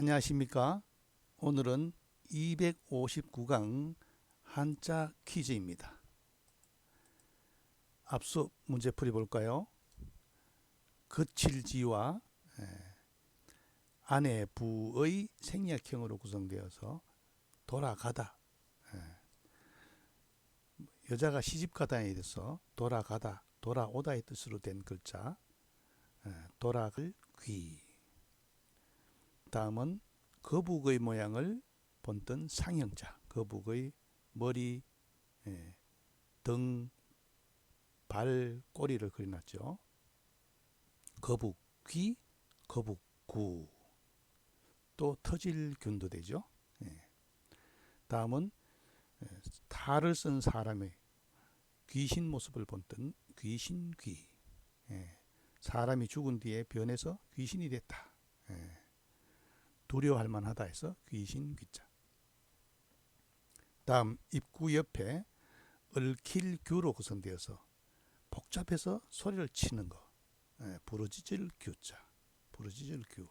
안녕하십니까? 오늘은 259강 한자 퀴즈입니다. 앞서 문제 풀이 볼까요? 그칠지와 예, 아내 부의 생략형으로 구성되어서 돌아가다 예, 여자가 시집가다에 대해서 돌아가다 돌아오다의 뜻으로 된 글자 예, 돌아갈 귀 다음은 거북의 모양을 본뜬 상형자 거북의 머리 예, 등, 발, 꼬리를 그려놨죠. 거북, 귀, 거북, 구. 또 터질균도 되죠. 예. 다음은 예, 탈을 쓴 사람의 귀신 모습을 본뜬 귀신 귀. 예. 사람이 죽은 뒤에 변해서 귀신이 됐다. 예. 두려워할 만하다 해서 귀신 귀자. 다음 입구 옆에 얽힐 규로 구성되어서 복잡해서 소리를 치는 거. 예, 부르짖을 규자. 부르짖을 규.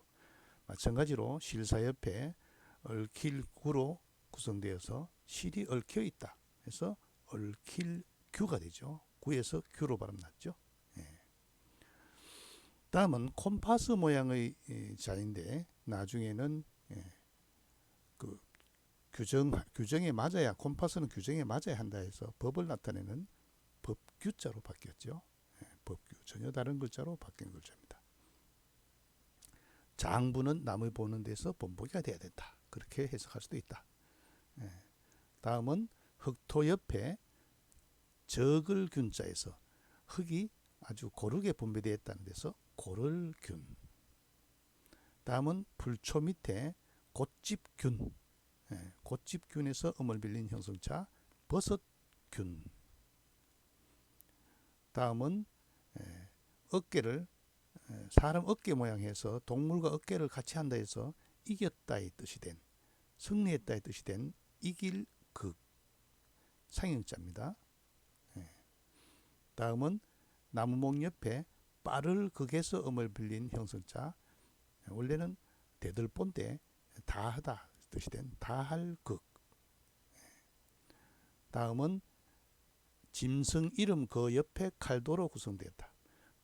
마찬가지로 실사 옆에 얽힐 구로 구성되어서 실이 얽혀 있다. 해서 얽힐 규가 되죠. 구에서 규로 발음 났죠. 예. 다음은 콤파스 모양의 예, 자인데 나중에는 예, 그 규정 규정에 맞아야 콤파스는 규정에 맞아야 한다 해서 법을 나타내는 법규자로 바뀌었죠. 예, 법규 전혀 다른 글자로 바뀐 글자입니다. 장부는 남을 보는 데서 본보기가 돼야 된다. 그렇게 해석할 수도 있다. 예, 다음은 흑토 옆에 적을 균자에서 흙이 아주 고르게 분배되어 있다는 데서 고를균. 다음은 불초 밑에 꽃집균. 예, 꽃집균에서 음을 빌린 형성차 버섯균. 다음은 예, 어깨를 예, 사람 어깨 모양 해서 동물과 어깨를 같이 한다 해서 이겼다의 뜻이 된 승리했다의 뜻이 된 이길 극 상형자입니다. 예. 다음은 나무목 옆에 빠를 극에서 음을 빌린 형성자 원래는 대들본데 다하다 뜻이 된 다할 극 다음은 짐승 이름 그 옆에 칼도로 구성되었다.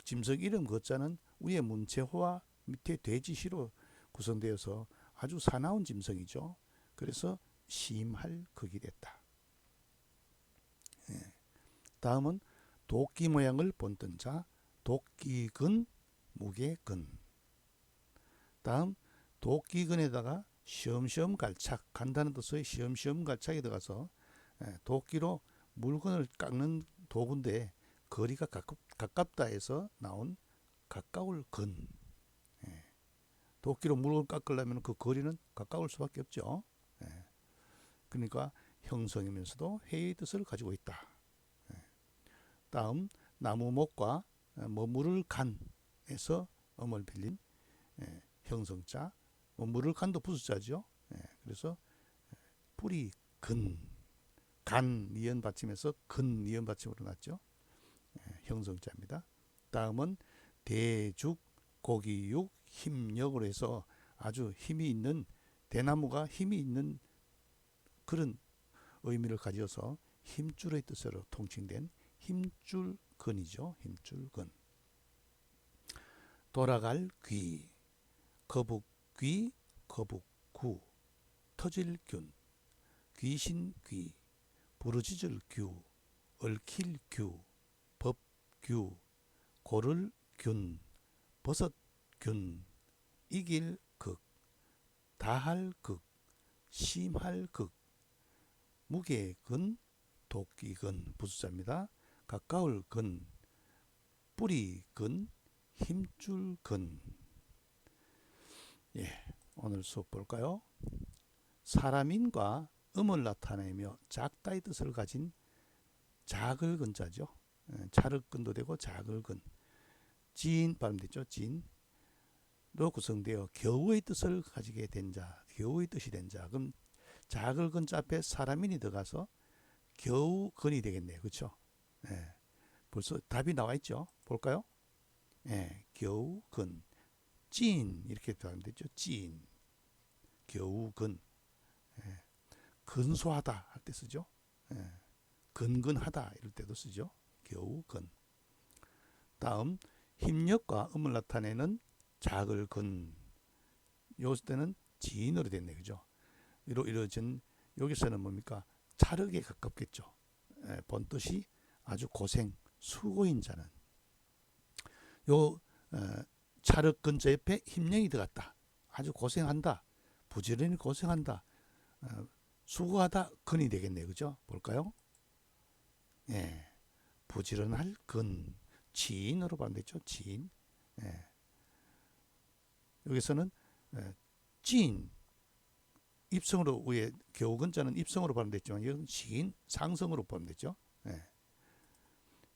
짐승 이름 거자는 위에 문체호와 밑에 돼지시로 구성되어서 아주 사나운 짐승이죠. 그래서 심할 극이 됐다. 예. 다음은 도끼 모양을 본뜬 자 도끼근 무게근 다음 도끼근에다가 시험시험 갈착 간다는 뜻의 시험시험 갈착이 들어가서 예, 도끼로 물건을 깎는 도구인데 거리가 가깝, 가깝다 해서 나온 가까울 근 예. 도끼로 물건을 깎으려면 그 거리는 가까울 수밖에 없죠 예. 그러니까 형성이면서도 회의 뜻을 가지고 있다 예. 다음 나무목과 머무를 간에서 음을 빌린 예, 형성자 머무를 간도 부수자죠 예, 그래서 뿌리 근 간 니은 받침에서 근 니은 받침으로 났죠. 예, 형성자입니다. 다음은 대죽 고기육 힘력으로 해서 아주 힘이 있는 대나무가 힘이 있는 그런 의미를 가져서 힘줄의 뜻으로 통칭된 힘줄근이죠. 힘줄근. 돌아갈 귀, 거북귀, 거북구, 터질균, 귀신귀, 부르짖을 규, 얽힐 규, 법규, 고를 균, 버섯 균, 이길 극, 다할 극, 심할 극, 무게근, 도끼근 부수자입니다. 가까울 근, 뿌리근, 힘줄근. 예, 오늘 수업 볼까요? 사람인과 음을 나타내며 작다의 뜻을 가진 작을 근자죠. 예, 자르근도 되고 작을 근. 진 발음되죠. 진로 구성되어 겨우의 뜻을 가지게 된 자, 겨우의 뜻이 된 자. 그럼 작을 근 자 앞에 사람인이 들어가서 겨우 근이 되겠네요. 그렇죠? 예. 벌써 답이 나와 있죠. 볼까요? 예, 겨우 근. 찐 이렇게 발음되죠. 찐. 겨우 근 예. 근소하다 할 때 쓰죠. 예. 근근하다 이럴 때도 쓰죠. 겨우 근. 다음 힘력과 음을 나타내는 작을 근. 요 때는 지인으로 됐네 그죠? 이로 이루어진 여기서는 뭡니까? 차력에 가깝겠죠. 예, 본뜻이 아주 고생 수고인 자는 요 어, 차력 근자 옆에 힘령이 들어갔다. 아주 고생한다. 부지런히 고생한다. 어, 수고하다 근이 되겠네요. 그죠? 볼까요? 예. 부지런할 근 지인으로 발음됐죠. 지인. 예. 여기서는 예, 진 입성으로 위에 겨우근자는 입성으로 발음됐지만 이건 지인 상성으로 발음됐죠. 예.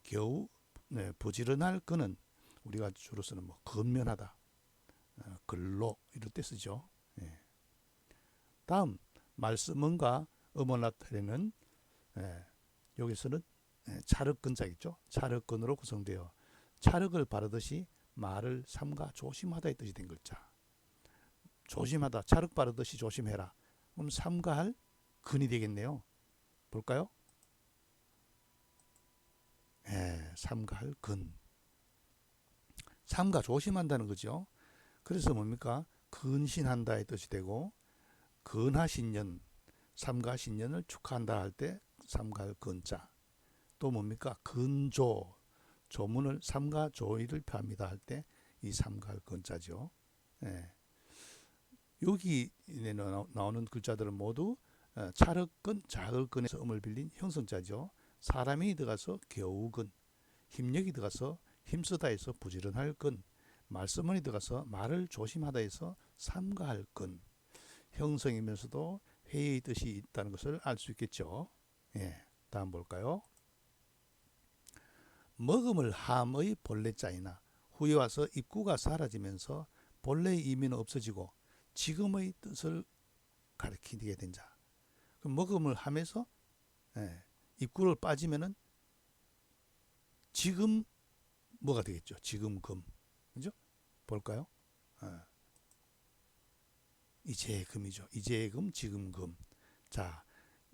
겨우 네, 부지런할 근은 우리가 주로 쓰는 뭐 근면하다, 어, 근로 이럴 때 쓰죠. 예. 다음 말씀은과 음원 나타내는 예, 여기서는 예, 차륵근자겠죠. 차륵근으로 구성되어 차륵을 바르듯이 말을 삼가 조심하다의 뜻이 된 글자. 조심하다, 차륵 바르듯이 조심해라. 그럼 삼가할 근이 되겠네요. 볼까요? 예, 삼가할 근. 삼가 조심한다는 거죠. 그래서 뭡니까? 근신한다의 뜻이 되고 근하신년, 삼가신년을 축하한다 할 때 삼가할 근자. 또 뭡니까? 근조, 조문을 삼가조의를 표합니다 할 때 이 삼가할 근자죠. 예. 여기 나오는 글자들은 모두 어, 차륵근, 자극근에서 음을 빌린 형성자죠. 사람이 들어가서 겨우근, 힘력이 들어가서 힘쓰다에서 부지런할 근, 말씀이 들어가서 말을 조심하다에서 삼가할 근, 형성이면서도 회의 뜻이 있다는 것을 알 수 있겠죠. 예, 다음 볼까요? 먹음을 함의 본래 자이나 후에 와서 입구가 사라지면서 본래의 의미는 없어지고 지금의 뜻을 가리키게 된 자. 그 먹음을 하면서 예, 입구를 빠지면은 지금 뭐가 되겠죠? 지금 금. 그죠? 볼까요? 어. 이제 금이죠. 이제 금, 지금 금. 자,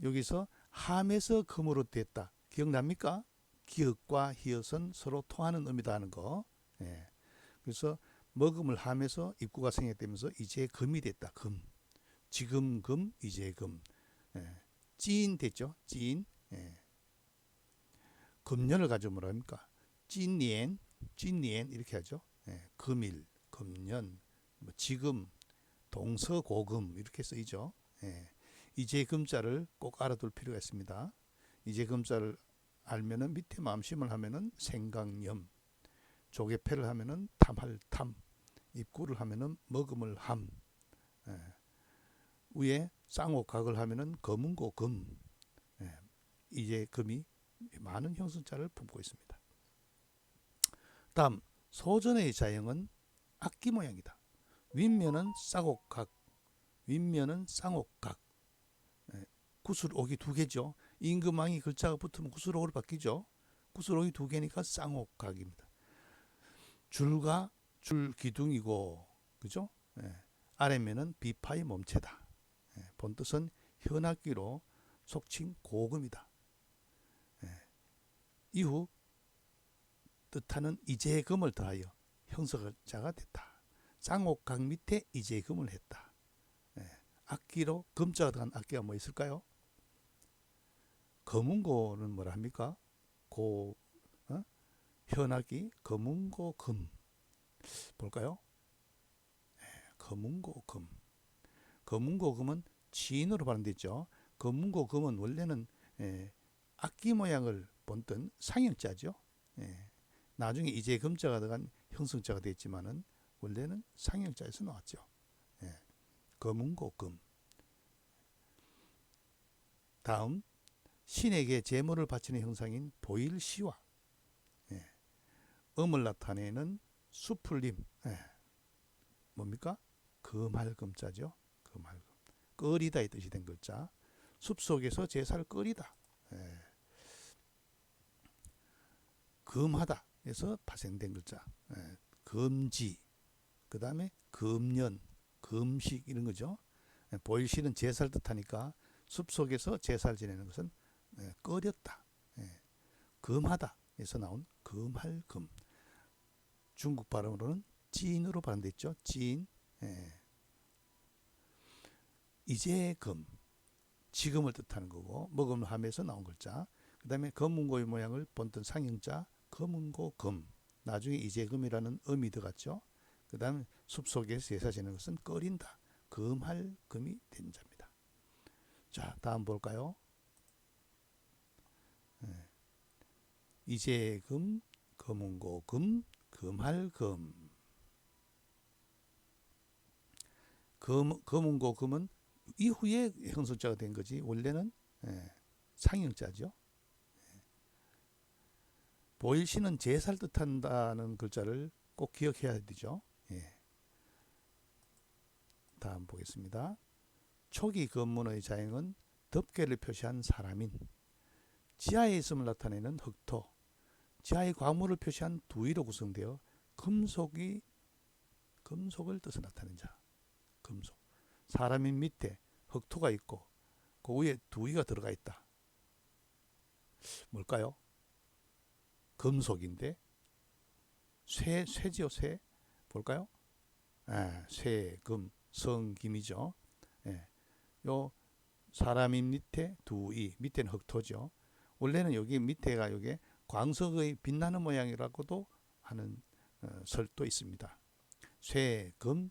여기서 함에서 금으로 됐다. 기억납니까? 기역과 히읗은 서로 통하는 의미다 하는 거. 예. 그래서 먹음을 함에서 입구가 생략되면서 이제 금이 됐다. 금. 지금 금, 이제 금. 예. 찐 됐죠. 찐. 예. 금년을 뭐라 합니까? 찐니엔 이렇게 하죠. 예. 금일, 금년, 뭐 지금, 동서고금 이렇게 쓰이죠. 예. 이제 금자를 꼭 알아둘 필요가 있습니다. 이제 금자를 알면은 밑에 마음심을 하면은 생강염, 조개패를 하면은 탐할 탐, 입구를 하면은 먹음을 함, 예. 위에 쌍옥각을 하면은 검은고 금, 예. 이제 금이 많은 형성자를 품고 있습니다. 다음 소전의 자형은 악기 모양이다. 윗면은 쌍옥각, 윗면은 쌍옥각. 예. 구슬옥이 두 개죠. 임금왕이 글자가 붙으면 구슬옥으로 바뀌죠. 구슬옥이 두 개니까 쌍옥각입니다. 줄과 줄 기둥이고 그죠? 예. 아래면은 비파의 몸체다. 예. 본 뜻은 현악기로 속칭 고금이다. 예. 이후 뜻하는 이재금을 더하여 형석자가 됐다. 쌍옥각 밑에 이재금을 했다. 예. 악기로 금자가 들어간 악기가 뭐 있을까요? 검은고는 뭐라 합니까? 고 어? 현악기 검은고 금 볼까요? 예, 검은고 금 검은고 금은 지인으로 발음됐죠. 검은고 금은 원래는 예, 악기 모양을 본뜬 상형자죠. 예, 나중에 이제 금자가 들어간 형성자가 됐지만은 원래는 상형자에서 나왔죠. 예, 검은고 금 다음 신에게 제물을 바치는 형상인 보일시와 예. 음을 나타내는 수풀림 예. 뭡니까? 금할금자죠. 금할금 끓이다 이 뜻이 된 글자 숲 속에서 제사를 끓이다 예. 금하다 에서 파생된 글자 예. 금지 그 다음에 금년 금식 이런 거죠. 예, 보일시는 제사를 뜻하니까 숲 속에서 제사를 지내는 것은 예, 꺼렸다. 예, 금하다 에서 나온 금할 금. 중국 발음으로는 찐으로 발음됐죠. 찐. 예. 이제 금. 지금을 뜻하는 거고 먹음함에서 나온 글자. 그 다음에 검은고의 모양을 본뜬 상형자 검은고 금. 나중에 이재금이라는 음이 들어갔죠. 그 다음 숲속에서 제사 지내는 것은 꺼린다. 금할 금이 된 자입니다. 자, 다음 볼까요? 예. 이재금, 검은고 금, 금할 금. 검, 검은고 금은 이후에 형성자가 된 거지 원래는 예, 상형자죠. 예. 보일 시는 제사를 뜻한다는 글자를 꼭 기억해야 되죠. 예. 다음 보겠습니다. 초기 건문의 자행은 덮개를 표시한 사람인 지하에 있음을 나타내는 흑토 지하의 광물을 표시한 두위로 구성되어 금속이 금속을 뜻을 나타낸 자 금속 사람인 밑에 흑토가 있고 그 위에 두위가 들어가 있다. 뭘까요? 금속인데 쇠 쇠지요 쇠 볼까요? 아, 쇠금 성김이죠. 예. 요 사람인 밑에 두위 밑에는 흑토죠. 원래는 여기 밑에가 여기 광석의 빛나는 모양이라고도 하는 어, 설도 있습니다. 쇠금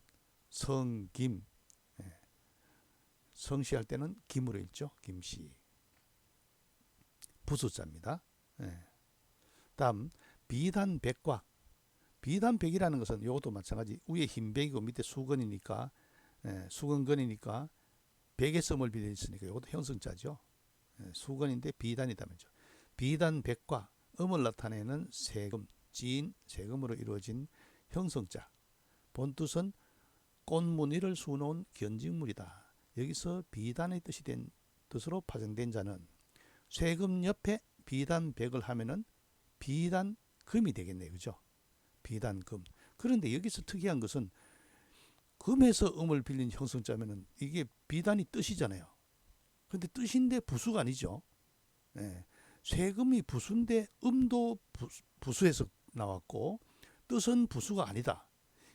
성김 예. 성시할 때는 김으로 읽죠. 김씨 부수자입니다. 예. 다음 비단백과 비단백이라는 것은 이것도 마찬가지 위에 흰백이고 밑에 수건이니까 예, 수건건이니까 백의 썸을 빌려 있으니까 이것도 형성자죠. 예, 수건인데 비단이다면죠. 비단백과 음을 나타내는 세금, 지인, 세금으로 이루어진 형성자. 본뜻은 꽃무늬를 수놓은 견직물이다. 여기서 비단의 뜻이 된 뜻으로 파생된 자는 세금 옆에 비단백을 하면은 비단 금이 되겠네요. 그죠? 비단 금. 그런데 여기서 특이한 것은 금에서 음을 빌린 형성자면은 이게 비단이 뜻이잖아요. 근데 뜻인데 부수가 아니죠. 예. 세금이 부수인데 음도 부수, 에서 나왔고 뜻은 부수가 아니다.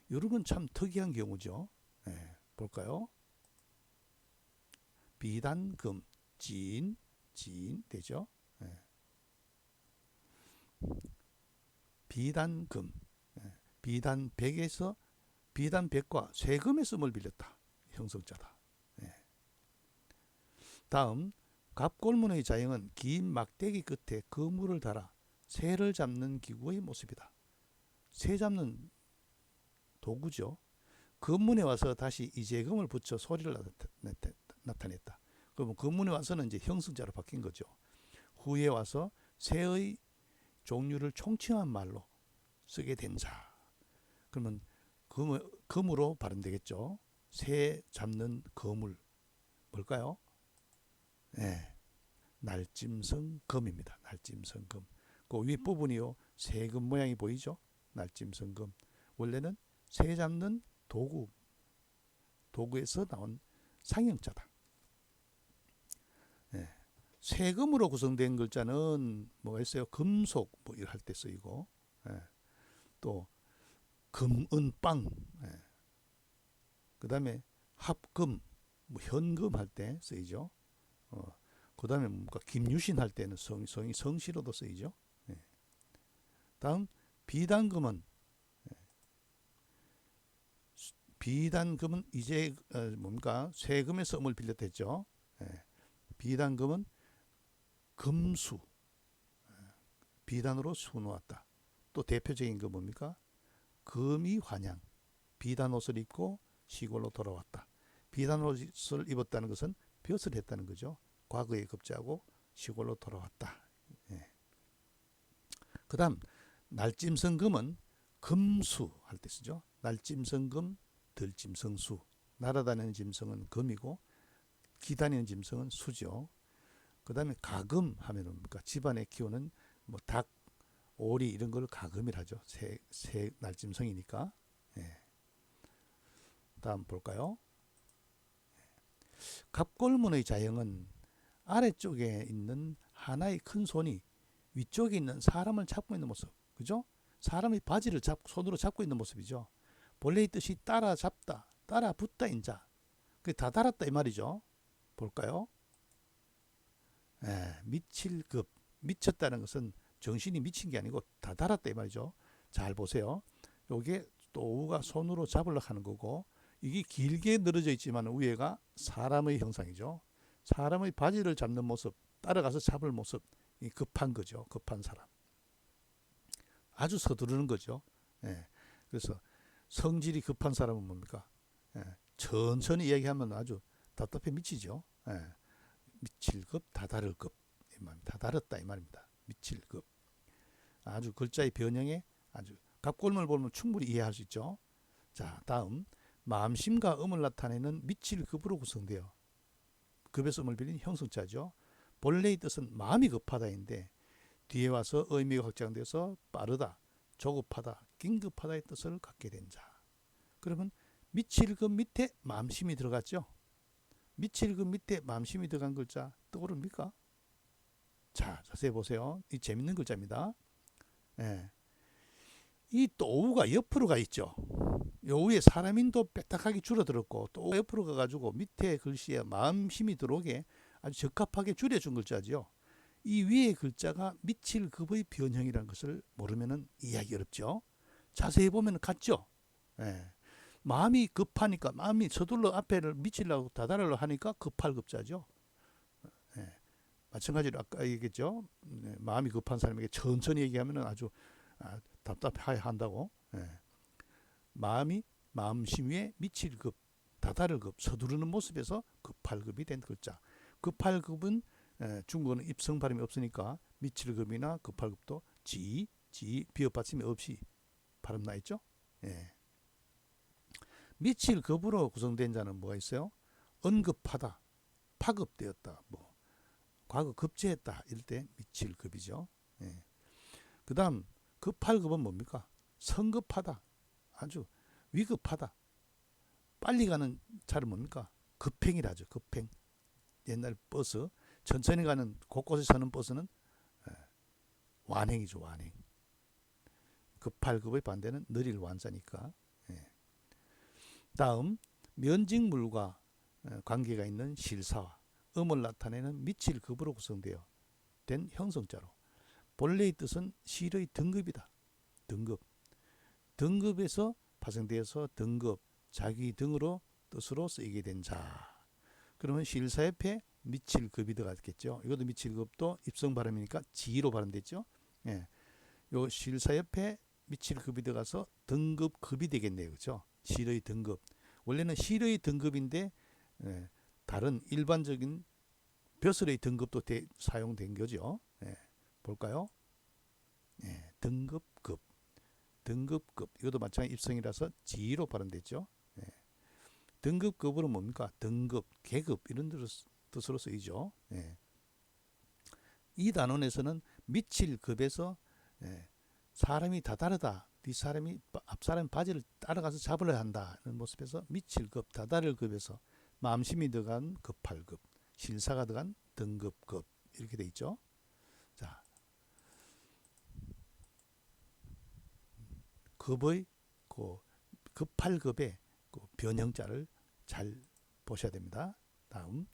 이런 건 참 특이한 경우죠. 예. 볼까요? 비단금, 진, 진 되죠. 예. 비단금, 예. 비단백에서 비단백과 세금의 씀을 빌렸다. 형성자다. 예. 다음 갑골문의 자형은 긴 막대기 끝에 그물을 달아 새를 잡는 기구의 모습이다. 새 잡는 도구죠. 금문에 와서 다시 이재금을 붙여 소리를 나타냈다. 그러면 금문에 와서는 이제 형성자로 바뀐 거죠. 후에 와서 새의 종류를 총칭한 말로 쓰게 된 자. 그러면 금, 금으로 발음되겠죠. 새 잡는 거물 뭘까요? 네, 날짐승 금입니다. 날짐승 금. 그 윗부분이요. 새금 모양이 보이죠? 날짐승 금. 원래는 새 잡는 도구 도구에서 나온 상형자다. 네. 세금으로 구성된 글자는 뭐가 있어요? 금속 뭐 이럴 때 쓰이고 네. 또 금은빵 예. 그 다음에 합금 뭐 현금 할 때 쓰이죠 어, 그 다음에 뭔가 김유신 할 때는 성, 성이 성시로도 쓰이죠 예. 다음 비단금은 예. 비단금은 이제 어, 뭡니까 세금의 썸을 빌렸댔죠 예. 비단금은 금수 예. 비단으로 수놓았다 또 대표적인 거 뭡니까 금이 환양 비단 옷을 입고 시골로 돌아왔다. 비단 옷을 입었다는 것은 벼슬 했다는 거죠. 과거에 급제하고 시골로 돌아왔다. 예. 그 다음 날짐성금은 금수 할 때 쓰죠. 날짐성금, 들짐성수. 날아다니는 짐승은 금이고 기다리는 짐승은 수죠. 그 다음에 가금 하면은 뭡니까? 집안에 키우는 뭐 닭 오리 이런 걸 가금이라죠. 새, 새 날짐승이니까. 예. 다음 볼까요? 갑골문의 자형은 아래쪽에 있는 하나의 큰 손이 위쪽에 있는 사람을 잡고 있는 모습. 그죠? 사람이 바지를 잡, 손으로 잡고 있는 모습이죠. 본래의 뜻이 따라 잡다, 따라 붙다 인자. 그게 다 달았다 이 말이죠. 볼까요? 예, 미칠 급. 미쳤다는 것은 정신이 미친 게 아니고 다 달았다 이 말이죠. 잘 보세요. 요게 또우가 손으로 잡으려고 하는 거고 이게 길게 늘어져 있지만 위에가 사람의 형상이죠. 사람의 바지를 잡는 모습, 따라가서 잡을 모습, 이 급한 거죠. 급한 사람. 아주 서두르는 거죠. 예. 그래서 성질이 급한 사람은 뭡니까? 예. 천천히 이야기하면 아주 답답해 미치죠. 예. 미칠 급, 다다를 급. 이 말입니다. 다다랐다 이 말입니다. 미칠 급. 아주 글자의 변형에 아주 갑골문을 보면 충분히 이해할 수 있죠. 자, 다음 마음심과 음을 나타내는 미칠 급으로 구성되어 급에서 음을 빌린 형성자죠. 본래의 뜻은 마음이 급하다인데 뒤에 와서 의미가 확장돼서 빠르다, 조급하다, 긴급하다의 뜻을 갖게 된 자. 그러면 미칠급 밑에 마음심이 들어갔죠. 미칠급 밑에 마음심이 들어간 글자 떠오릅니까? 자, 자세히 보세요. 이 재밌는 글자입니다. 예. 이 또우가 옆으로 가 있죠. 요 위에 사람인도 빽딱하게 줄어들었고 또 옆으로 가가지고 밑에 글씨에 마음심이 들어오게 아주 적합하게 줄여준 글자지요. 이 위에 글자가 미칠 급의 변형이라는 것을 모르면은 이해하기 어렵죠. 자세히 보면 같죠. 예. 마음이 급하니까 마음이 서둘러 앞에를 미치려고 다다르려 하니까 급할 급자죠. 예. 마찬가지로 아까 얘기했죠. 네, 마음이 급한 사람에게 천천히 얘기하면은 아주 아, 답답해 한다고. 예. 마음이 마음심 위에 미칠 급, 다다를 급, 서두르는 모습에서 급할 급이 된 글자. 급할 급은 에, 중국어는 입성 발음이 없으니까 미칠 급이나 급할 급도 지, 지 비읍 받침이 없이 발음 나 있죠. 예. 미칠 급으로 구성된 자는 뭐가 있어요? 언급하다, 파급되었다, 뭐 과거 급제했다 이럴 때 미칠 급이죠. 예. 그다음 급할 급은 뭡니까? 성급하다, 아주 위급하다. 빨리 가는 차를 뭡니까? 급행이라죠. 급행. 옛날 버스 천천히 가는 곳곳에 서는 버스는 예, 완행이죠. 완행. 급할급의 반대는 느릴 완자니까. 예. 다음 면직물과 어, 관계가 있는 실사와 음을 나타내는 미칠 급으로 구성되어 된 형성자로 본래의 뜻은 실의 등급이다. 등급. 등급에서 파생되어서 등급, 자기 등으로 뜻으로 쓰이게 된 자. 그러면 실사 옆에 미칠 급이 들어갔겠죠. 이것도 미칠 급도 입성 발음이니까 지로 발음됐죠. 예. 요 실사 옆에 미칠 급이 들어가서 등급 급이 되겠네요. 그렇죠? 실의 등급. 원래는 실의 등급인데 예, 다른 일반적인 벼슬의 등급도 대, 사용된 거죠. 예. 볼까요? 예, 등급급. 등급급 이것도 마찬가지 입성이라서 지로 발음됐죠. 예. 등급급으로 뭡니까? 등급, 계급 이런 뜻으로 쓰이죠. 예. 이 단원에서는 미칠 급에서 예. 사람이 다 다르다. 뒷 사람이 앞 사람 바지를 따라가서 잡으려 한다는 모습에서 미칠 급, 다다를 급에서 마음심이 들어간 급할급, 실사가 들어간 등급급 이렇게 돼 있죠. 자, 급의 그 급할급의 그 변형자를 잘 보셔야 됩니다. 다음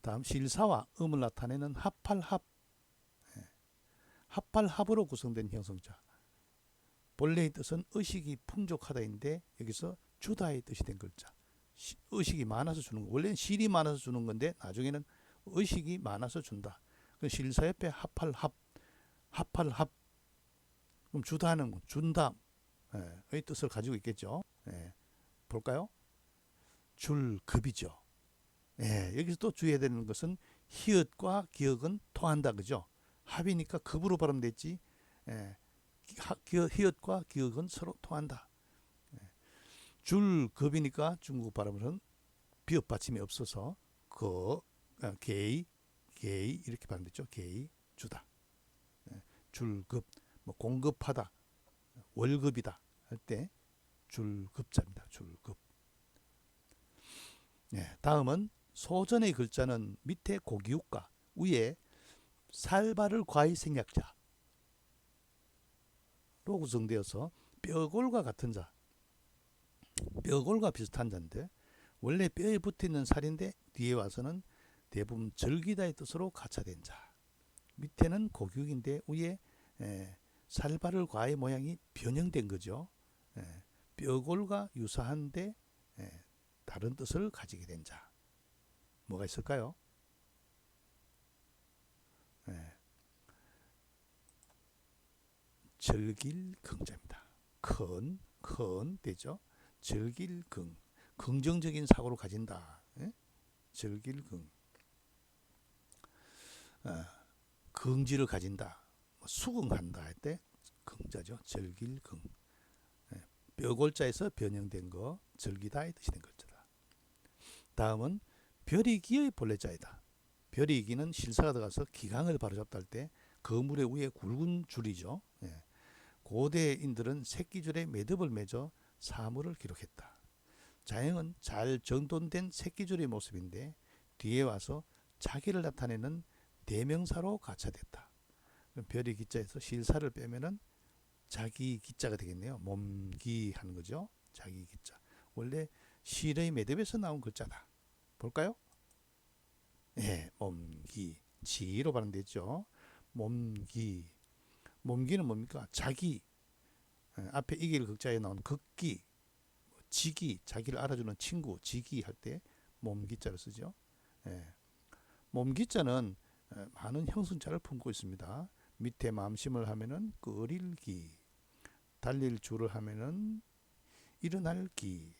다음 실사와 음을 나타내는 합할합 예. 합할합으로 구성된 형성자 본래의 뜻은 의식이 풍족하다인데 여기서 주다의 뜻이 된 글자 시, 의식이 많아서 주는 거 원래는 실이 많아서 주는 건데 나중에는 의식이 많아서 준다 그 실사 옆에 합할합 합할합 그럼 주다는 거 준다 예, 의 뜻을 가지고 있겠죠. 예, 볼까요? 줄 급이죠. 예, 여기서 또 주의해야 되는 것은 히읗과 기억은 통한다 그죠? 합이니까 급으로 발음됐지. 예, 히읗과 기억은 서로 통한다. 예, 줄급이니까 중국 발음은 비읍 받침이 없어서 그 어, 게이 게이 이렇게 발음됐죠. 게이 주다. 예, 줄급 뭐 공급하다 월급이다 할 때 줄급자입니다. 줄급. 네, 다음은 소전의 글자는 밑에 고기육과 위에 살발을 과의 생략자 로 구성되어서 뼈골과 같은 자, 뼈골과 비슷한 자인데 원래 뼈에 붙어 있는 살인데 뒤에 와서는 대부분 절기다의 뜻으로 가차된 자. 밑에는 고기육인데 위에 에, 살발을 과의 모양이 변형된 거죠. 에, 뼈골과 유사한데 에, 다른 뜻을 가지게 된 자. 뭐가 있을까요? 절길긍자입니다. 큰, 큰 되죠. 절길긍, 긍정적인 사고를 가진다. 예? 절길긍, 아, 긍지를 가진다. 뭐 수긍한다 할 때 긍자죠. 절길긍. 예. 뼈골자에서 변형된 거 절기다의 뜻이 된 글자다. 다음은 별이기의 본래자이다. 별이기는 실사가 들어가서 기강을 바로잡다 할 때 거물의 위에 굵은 줄이죠. 예. 고대인들은 새끼줄에 매듭을 맺어 사물을 기록했다. 자영은 잘 정돈된 새끼줄의 모습인데 뒤에 와서 자기를 나타내는 대명사로 가차됐다. 별이 기자에서 실사를 빼면은 자기 기자가 되겠네요. 몸기 하는 거죠. 자기 기자. 원래 실의 매듭에서 나온 글자다. 볼까요? 예, 몸기. 지로 발음됐죠. 몸기. 몸기는 뭡니까? 자기. 예, 앞에 이길 극자에 나온 극기, 뭐 지기, 자기를 알아주는 친구, 지기 할 때 몸기자를 쓰죠. 예. 몸기자는 예, 많은 형승자를 품고 있습니다. 밑에 마음심을 하면은 끓일기, 달릴 줄을 하면은 일어날 기,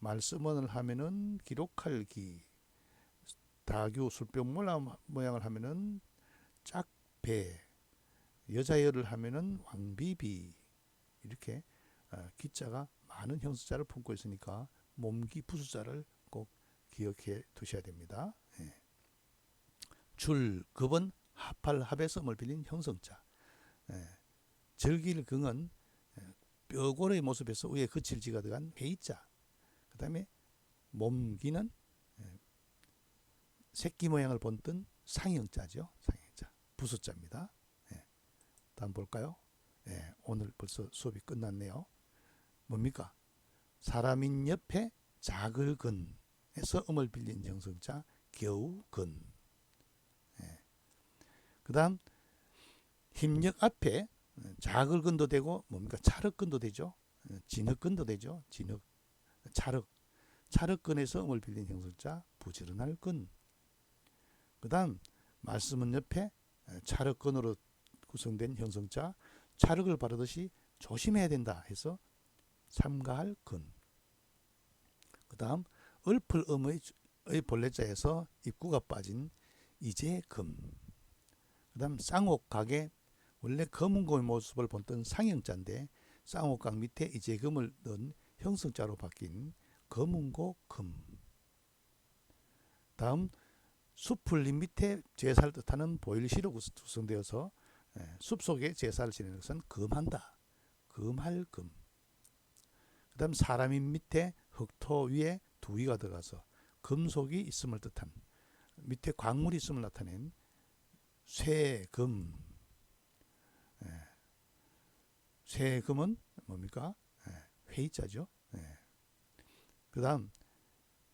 말씀을 하면은 기록할 기, 다교 술병 모양을 하면은 짝배, 여자열을 하면은 왕비비 이렇게 어, 기자가 많은 형수자를 품고 있으니까 몸기 부수자를 꼭 기억해 두셔야 됩니다. 예. 줄, 급은 합할 합에서 을 빌린 형성자. 예. 절길 긍은 예, 뼈골의 모습에서 위에 거칠지가 들어간 회의자. 그 다음에 몸기는 예, 새끼 모양을 본뜬 상형자죠. 상형자. 부수자입니다. 예. 다음 볼까요? 예, 오늘 벌써 수업이 끝났네요. 뭡니까? 사람인 옆에 작을 근에서 음을 빌린 정성자 겨우 근. 예. 그 다음 힘력 앞에 작을 근도 되고 뭡니까? 차륵 근도 되죠. 진흙 근도 되죠. 진흙, 차륵. 차륵 근에서 음을 빌린 형성자 부지런할 근. 그 다음 말씀은 옆에 차륵 근으로 구성된 형성자 차륵을 바르듯이 조심해야 된다 해서 삼가할 근. 그 다음 얼풀음의 의 본래자에서 입구가 빠진 이제 금. 그 다음 쌍옥각에 원래 검은 곰의 모습을 본뜬 상형자인데 쌍옥각 밑에 이제 금을 넣은 형성자로 바뀐 검은고 금. 다음 숲풀림 밑에 제사를 뜻하는 보일시로 구성되어서 예, 숲속에 제사를 지내는 것은 금한다. 금할 금. 그 다음 사람인 밑에 흙토 위에 두위가 들어가서 금속이 있음을 뜻한 밑에 광물이 있음을 나타낸 쇠금. 예. 쇠금은 뭡니까? 예. 회의자죠. 예. 그 다음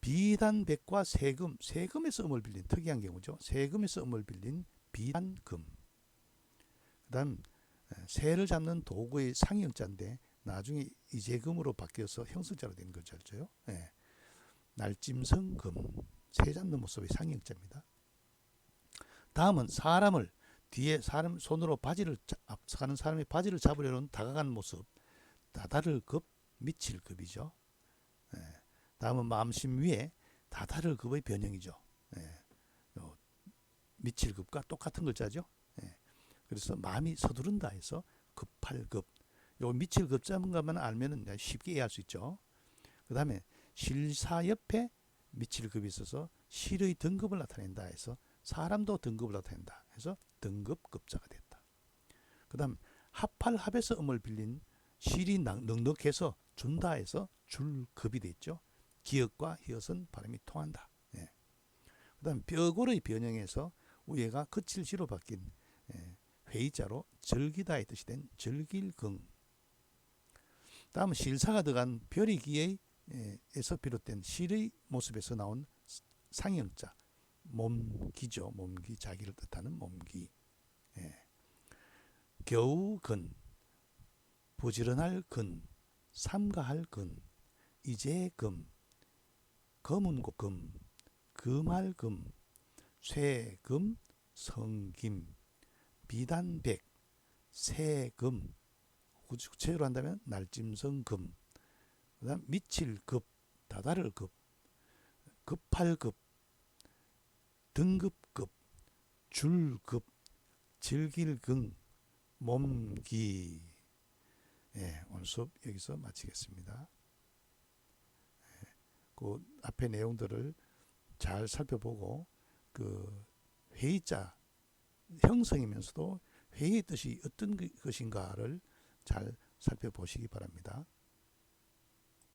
비단백과 세금, 세금에서 음을 빌린 특이한 경우죠. 세금에서 음을 빌린 비단금. 그다음 새를 잡는 도구의 상형자인데 나중에 이재금으로 바뀌어서 형성자로 된 글자죠. 예. 날짐승금 새 잡는 모습의 상형자입니다. 다음은 사람을 뒤에 사람 손으로 바지를 앞서가는 사람의 바지를 잡으려는 다가가는 모습 다다를 급 미칠 급이죠. 예. 다음은 마음심 위에 다다를 급의 변형이죠. 예. 미칠 급과 똑같은 글자죠. 그래서 마음이 서두른다 해서 급할급. 요 미칠 급자문가만 알면은 쉽게 이해할 수 있죠. 그 다음에 실사 옆에 미칠 급이 있어서 실의 등급을 나타낸다 해서 사람도 등급을 나타낸다 해서 등급 급자가 됐다. 그 다음 합할 합에서 음을 빌린 실이 넉넉해서 준다 해서 줄급이 됐죠. 기역과 히읗은 발음이 통한다. 예. 그 다음 뼈골의 변형에서 위에가 거칠시로 바뀐 예, 회의자로 절기다의 뜻이 된 절길긍. 다음 실사가 들어간 별이기의 예, 에서 비롯된 실의 모습에서 나온 상형자 몸기죠. 몸기 자기를 뜻하는 몸기. 예. 겨우 근 부지런할 근 삼가할 근 이제 금 검은고 금 금할 금 쇠금 성김 비단백 새금 구체로 한다면 날짐승금 그 다음 미칠급 다다를급 급할급 등급급 줄급 질길긍 몸기 예, 오늘 수업 여기서 마치겠습니다. 예, 그 앞에 내용들을 잘 살펴보고 그 회의자 형성이면서도 회의의 뜻이 어떤 것인가를 잘 살펴보시기 바랍니다.